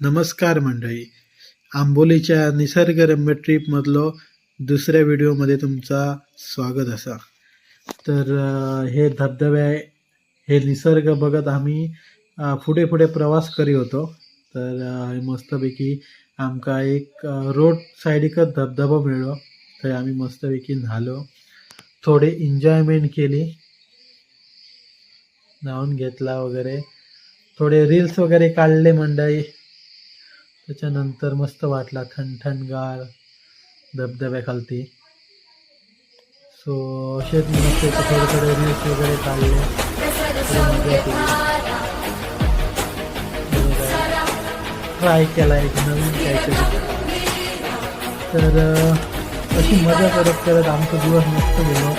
नमस्कार मंडळी. आंबोलीच्या निसर्गरम्य ट्रीपमधलो दुसऱ्या व्हिडिओमध्ये तुमचा स्वागत असा. तर हे धबधबे हे निसर्ग बघत आम्ही पुढे पुढे प्रवास करी होतो. तर मस्तपैकी आमका एक रोड सायडीकच धबधबो मिळलो. तर आम्ही मस्तपैकी न्हालो. थोडे एन्जॉयमेंट केली. न्हावून घेतला वगैरे. थोडे रील्स वगैरे काढले मंडळी. त्याच्यानंतर मस्त वाटला थंड थंडगार धबधब्याखालती. सो असेच मस्त थोडे थोडे रील्स वगैरे काढले. ट्राय केला. एक नवीन काहीतरी. तर अशी मजा करत करत आमचा दिवस मस्त गेलो.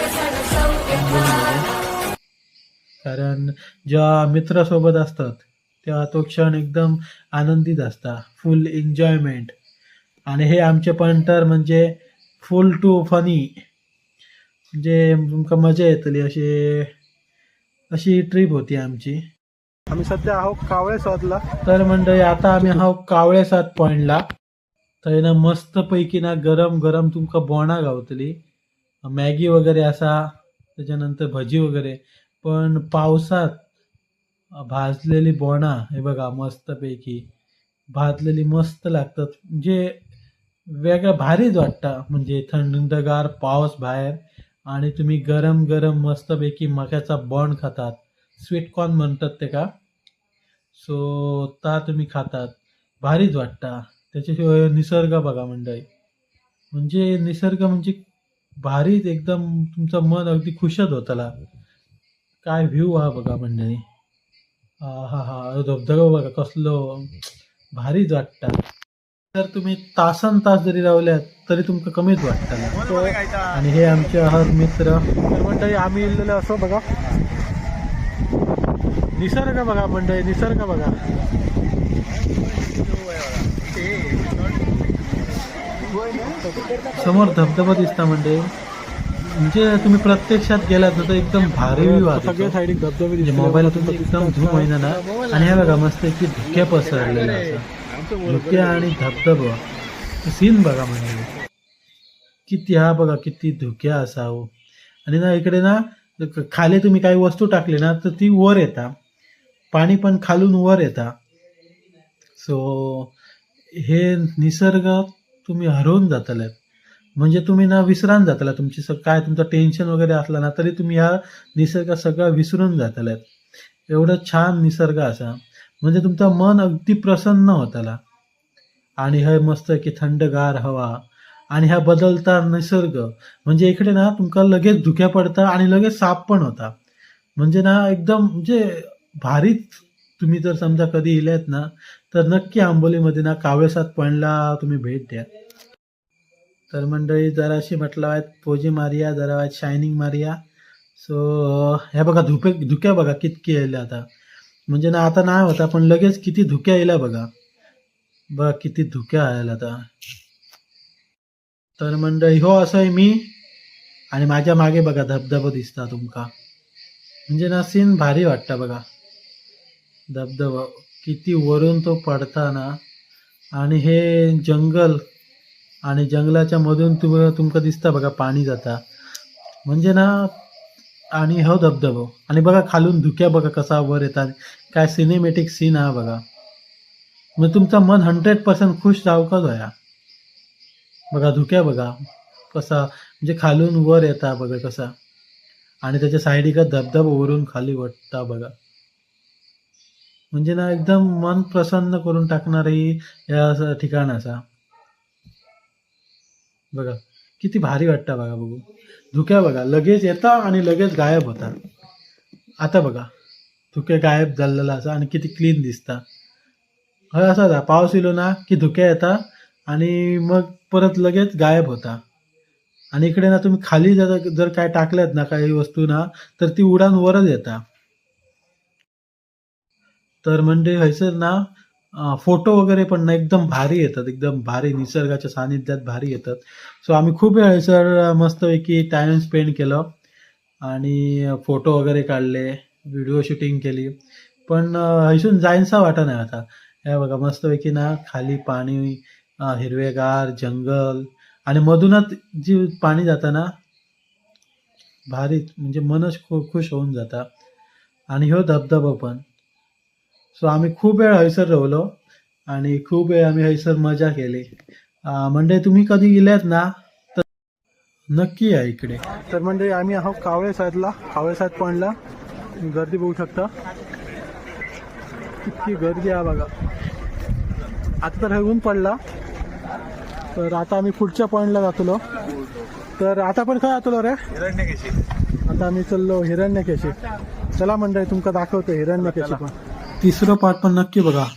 कारण जेव्हा मित्रासोबत असतात तेव्हा तो क्षण एकदम आनंदित असता फुल एन्जॉयमेंट आणि हे आमचे पंटर म्हणजे फुल टू फनी म्हणजे तुमकां मजा येतली अशी अशी ट्रीप होती आमची. आम्ही सध्या आहोत कावळे साधला तर मंडळी आता आम्ही हा कावळे सात पॉईंटला थंय ना मस्त पैकी ना गरम गरम तुमका बोणा गावतली. मॅगी वगैरे असा त्याच्यानंतर भजी वगैरे. पण पावसात भाजलेली बोणा हे बघा मस्त पैकी भाजलेली मस्त लागतात. म्हणजे वेगळं भारीच वाटतं. म्हणजे थंडगार पाऊस बाहेर आणि तुम्ही गरम गरम मस्तपैकी मक्याचा बॉण खातात. स्वीट कॉर्न म्हणतात ते का? सो ता तुम्ही खातात. भारीच वाटतं. त्याच्याशिवाय निसर्ग बघा मंडळी. म्हणजे निसर्ग म्हणजे भारीच एकदम तुमचं मन अगदी खुशच होतला काय व्ह्यू हा बघा मंडळी. हा हा हा धबधबा बघा कसलो भारीच वाटता. तर तुम्ही तासन तास जरी रावल्यात तरी तुमका कमीच वाटतं. आणि हे आमचे आहात मित्र. तर मंडळी आम्ही इलेलो असो बघा. निसर्ग बघा मंडळी निसर्ग बघा. समोर धबधबा दिसता म्हणजे म्हणजे तुम्ही प्रत्यक्षात गेलात ना तर एकदम भारी व्ह्यू सगळ्या आहे साईड धबधबे दिसले. मोबाईलातून एकदम झूम होईना ना. आणि हे बघा मस्त की धुक्या पसरलेला असा. धुक्या आणि धबधबा. सीन बघा म्हणजे. किती हा बघा किती धुक्या असावं आणि ना इकडे ना खाली तुम्ही काही वस्तू टाकली ना तर ती वर येता. पाणी पण खालून वर येता. सो हे निसर्ग तुम्ही हरवून जातल्यात म्हणजे तुम्ही ना विसरान जातला तुमची काय तुमचं टेन्शन वगैरे असलं ना तरी तुम्ही ह्या निसर्ग सगळं विसरून जातल्यात एवढं छान निसर्ग असा. म्हणजे तुमचं मन अगदी प्रसन्न होताला. आणि हे मस्त की थंडगार हवा. आणि ह्या बदलता निसर्ग. म्हणजे इकडे ना तुमका लगेच धुक्या पडता आणि लगेच साप पण होता. म्हणजे ना एकदम म्हणजे भारीच तुम्ही जर समजा कधी इल्यात ना तर नक्की आंबोलीमध्ये ना कावेसात पॉईंटला तुम्ही भेट द्या. तर मंडळी जराशी म्हटलं आहेत पोजी मारिया जरा आहेत शायनिंग मारिया. सो ह्या बघा धुके धुक्या बघा कितकी यायला आता. म्हणजे ना आता नाही होता पण लगेच किती धुक्या यायला बघा. बघा किती धुक्या आल्या आता. तर मंडळी हो असं आहे मी. आणि माझ्या मागे बघा धबधबा दिसता तुमका. म्हणजे ना सीन भारी वाटता बघा. धबधबा किती वरून तो पडता ना. आणि हे जंगल आणि जंगलाच्या मधून तुम तुमका दिसता बघा पाणी जाता. म्हणजे ना आणि हो धबधबो. आणि बघा खालून धुक्या बघा कसा वर येतात. काय सिनेमॅटिक सीन हा बघा. म्हणजे मग तुमचं मन हंड्रेड पर्सेंट खुश जावकच होया. बघा धुक्या बघा. कसा म्हणजे खालून वर येता बघा कसा. आणि त्याच्या साईडीका धबधब वरून खाली वाटता बघा. म्हणजे ना एकदम मन प्रसन्न करून टाकणारी या ठिकाण असा. बघा किती भारी वाटतं बघा बघू. धुक्या बघा लगेच येता आणि लगेच गायब होतात. आता बघा धुके गायब झालेला असा आणि किती क्लीन दिसता. हय असा जा पाऊस इलो ना की धुक्या येता आणि मग परत लगेच गायब होता. आणि इकडे ना तुम्ही खाली जर जर काय टाकल्यात ना काही वस्तू ना तर ती उडान वरच येता. तर म्हणजे हयसर ना फोटो वगैरे पण ना एकदम भारी येतात एकदम भारी निसर्गाच्या सानिध्यात भारी येतात. सो आम्ही खूप वेळ हयसर मस्तपैकी टाइम स्पेंड केलं आणि फोटो वगैरे काढले व्हिडिओ शूटिंग केली. पण हयसून जायनसा वाटा नाही आता. हे बघा मस्तपैकी ना खाली पाणी हिरवेगार जंगल आणि मधूनच जी पाणी जातं ना भारी म्हणजे मनच खु खुश होऊन जाता. आणि हो धबधबो पण. सो आम्ही खूप वेळ हयसर रावलो आणि खूप वेळ आम्ही हयसर मजा केली. म्हणजे तुम्ही कधी गेल्यात ना तर नक्की या इकडे. तर म्हणजे आम्ही आहोत कावळे साईडला. कावळे साईड पॉईंटला गर्दी बघू शकता. इतकी गर्दी आहे बघा. आता तर हे ऊन पडला. तर आता आम्ही पुढच्या पॉईंटला जातलो. तर आता पण काय जातलो रे? आता आम्ही चाललो हिरण्यकेशी. चला मंडळी तुमका दाखवतो हिरण्यकेशी पण. तिसरं पार्ट पण नक्की बघा.